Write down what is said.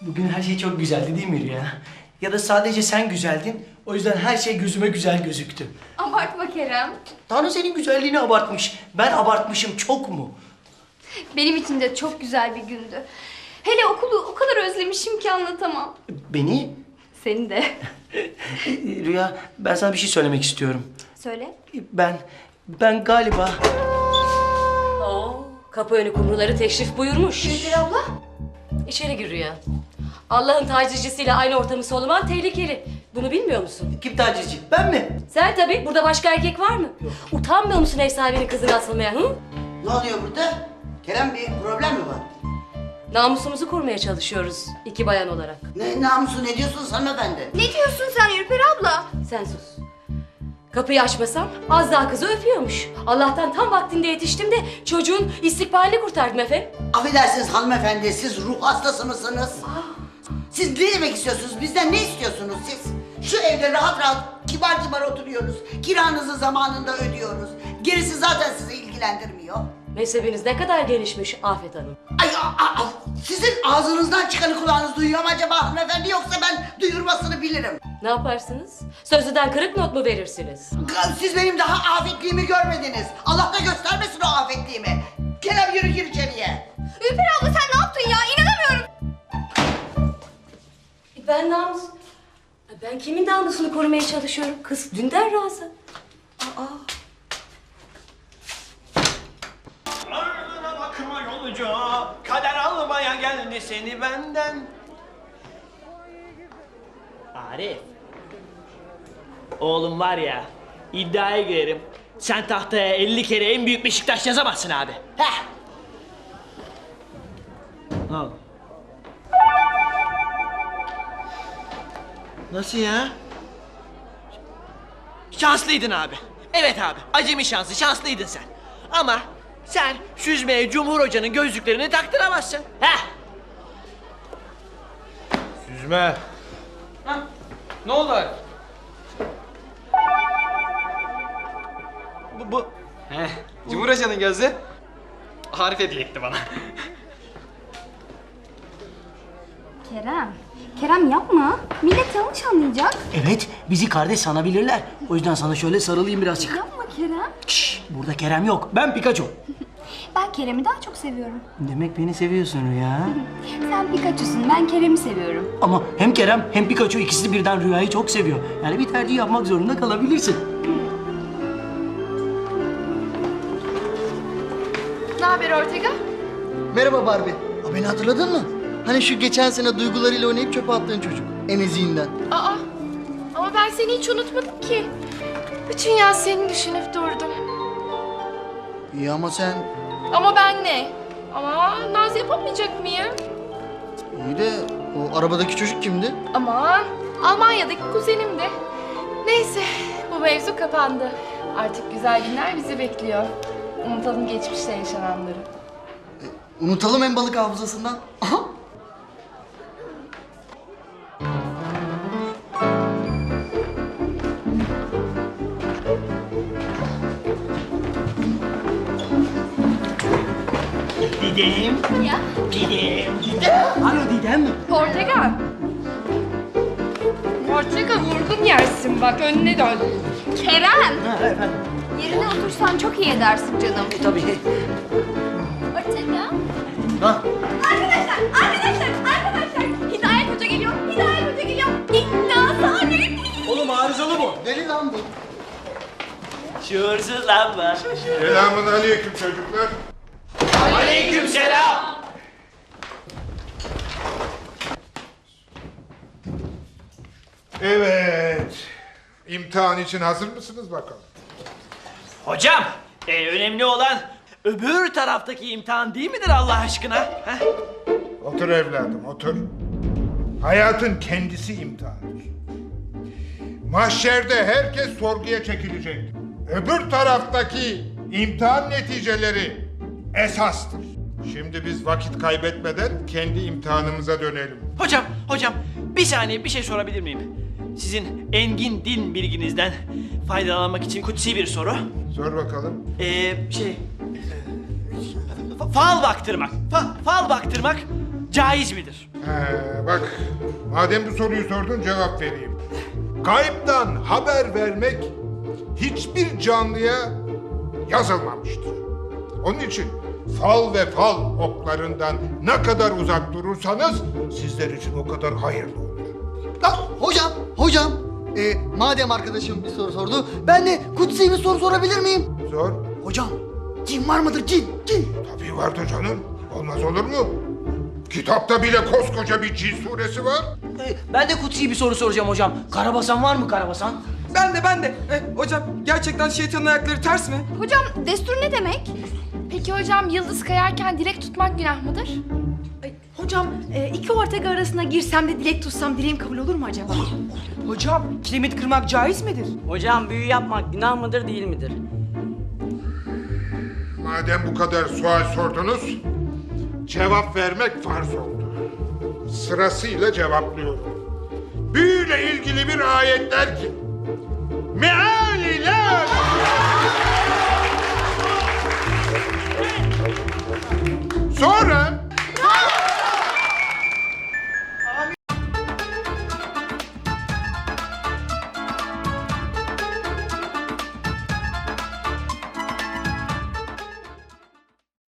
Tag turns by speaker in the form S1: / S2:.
S1: Bugün her şey çok güzeldi değil mi Rüya? Ya da sadece sen güzeldin. O yüzden her şey gözüme güzel gözüktü.
S2: Abartma Kerem.
S1: Tanrı senin güzelliğini abartmış. Ben abartmışım çok mu?
S2: Benim için de çok güzel bir gündü. Hele okulu o kadar özlemişim ki anlatamam.
S1: Beni?
S2: Seni de.
S1: Rüya ben sana bir şey söylemek istiyorum.
S2: Söyle.
S1: Ben, ben galiba...
S3: Oo, kapı önü kumruları teşrif buyurmuş.
S2: Gülbin abla.
S3: İçeri gir Rüya. Allah'ın tacizcisiyle aynı ortamı soluman tehlikeli. Bunu bilmiyor musun?
S1: Kim tacizci? Ben mi?
S3: Sen tabii. Burada başka erkek var mı? Utanmıyor musun ev sahibinin kızını asılmaya? Hı?
S4: Ne oluyor burada? Kerem bir problem mi var?
S3: Namusumuzu korumaya çalışıyoruz iki bayan olarak.
S4: Ne namusu ne diyorsun hanımefendi?
S2: Ne diyorsun sen Ürper abla?
S3: Sen sus. Kapıyı açmasam az daha kızı öpüyormuş. Allah'tan tam vaktinde yetiştim de çocuğun istikbalini kurtardım efendim.
S4: Affedersiniz hanımefendi siz ruh hastası mısınız? Siz ne demek istiyorsunuz? Bizden ne istiyorsunuz siz? Şu evde rahat rahat kibar kibar oturuyoruz. Kiranızı zamanında ödüyoruz. Gerisi zaten sizi ilgilendirmiyor.
S3: Mezhebiniz ne kadar gelişmiş Afet Hanım.
S4: Ay a- a- a- sizin ağzınızdan çıkanı kulağınız duyuyor mu acaba hanımefendi yoksa ben duyurmasını bilirim.
S3: Ne yaparsınız? Sözlüden kırık not mu verirsiniz?
S4: Siz benim daha afetliğimi görmediniz. Allah da göstermesin
S3: korumaya çalışıyorum? Kız dünden razı.
S1: Ardına bakma yolcu, kader almaya geldi seni benden.
S5: Arif. Oğlum var ya, iddiaya girerim. Sen tahtaya 50 kere en büyük Beşiktaş yazamazsın abi. Heh. Oldu? Nasıl ya? Şanslıydın abi. Evet abi, acemi şansı, şanslıydın sen. Ama sen süzmeye Cumhur Hoca'nın gözlüklerini taktıramazsın. Heh.
S6: Süzme. Ne oldu Arif?
S5: Bu, bu.
S6: Heh, Cumhur Hoca'nın gözü. Arif hediye etti bana.
S2: Kerem. Kerem yapma. Millet yanlış anlayacak.
S1: Evet, bizi kardeş sanabilirler. O yüzden sana şöyle sarılayım birazcık.
S2: Yapma Kerem.
S1: Şşş, burada Kerem yok. Ben Pikachu.
S2: Ben Kerem'i daha çok seviyorum.
S1: Demek beni seviyorsun Rüya.
S2: Sen Pikachu'sun. Ben Kerem'i seviyorum.
S1: Ama hem Kerem hem Pikachu ikisi birden Rüya'yı çok seviyor. Yani bir tercih yapmak zorunda kalabilirsin.
S2: Ne haber Ortega?
S7: Merhaba Barbie. Aa, beni hatırladın mı? Hani şu geçen sene duygularıyla oynayıp çöpe attığın çocuk. Emeziğinden.
S8: Aa, ama ben seni hiç unutmadım ki. Bütün yaz seni düşünüp durdum.
S7: İyi ama sen
S8: Ama ben ne? Ama naz yapamayacak mıyım?
S7: iyi de o arabadaki çocuk kimdi?
S8: Aman, Almanya'daki kuzenim de. Neyse, bu mevzu kapandı. Artık güzel günler bizi bekliyor. Unutalım geçmişte yaşananları.
S7: Unutalım en balık hafızasından. Aha.
S1: Didem.
S2: Ya.
S1: Didem. Didem. Alo Didem.
S8: Ortega! Ortega vurgun yersin bak, önüne dön.
S2: Kerem.
S1: Ha, efendim.
S2: Yerine otursan çok iyi edersin canım.
S1: E, tabii.
S2: Ortega.
S1: Ha.
S2: Arkadaşlar, arkadaşlar, arkadaşlar. Hidayet Hoca geliyor, Hidayet Hoca geliyor. İlla sahip.
S1: Oğlum arızalı bu.
S7: Deli lan bu.
S5: Şuursuz lan bu.
S9: Selamun aleyküm çocuklar.
S5: Aleyküm selam.
S9: Evet. İmtihan için hazır mısınız bakalım?
S5: Hocam, e, önemli olan öbür taraftaki imtihan değil midir Allah aşkına? Heh.
S9: Otur evladım, otur. Hayatın kendisi imtihandır. Mahşerde herkes sorguya çekilecek. Öbür taraftaki imtihan neticeleri esastır. Şimdi biz vakit kaybetmeden kendi imtihanımıza dönelim.
S5: Hocam, hocam bir saniye bir şey sorabilir miyim? Sizin engin din bilginizden faydalanmak için kutsi bir soru.
S9: Sor bakalım.
S5: Ee, şey... e, fa- fal baktırmak. Fa- fal baktırmak caiz midir?
S9: He, bak, madem bu soruyu sordun cevap vereyim. Kayıptan haber vermek hiçbir canlıya yazılmamıştır. Onun için fal ve fal oklarından ne kadar uzak durursanız sizler için o kadar hayırlı olur.
S7: Ya, hocam, hocam. Ee, madem arkadaşım bir soru sordu, ben de Kutsi'ye bir soru sorabilir miyim?
S9: Zor.
S7: Hocam, cin var mıdır cin? Cin.
S9: Tabii vardır canım. Olmaz olur mu? Kitapta bile koskoca bir cin suresi var.
S1: Ee, Ben de Kutsi'ye bir soru soracağım hocam. Karabasan var mı Karabasan?
S6: Ben de ben de. E, hocam gerçekten şeytanın ayakları ters mi?
S2: Hocam destur ne demek?
S8: Peki hocam yıldız kayarken dilek tutmak günah mıdır?
S2: hocam e, iki ortega arasına girsem de dilek tutsam dileğim kabul olur mu acaba?
S1: Hocam kiremit kırmak caiz midir?
S10: Hocam büyü yapmak günah mıdır değil midir?
S9: Madem bu kadar sual sordunuz, cevap vermek farz oldu. Sırasıyla cevaplıyorum. Büyüyle ilgili bir ayet der ki, Sonra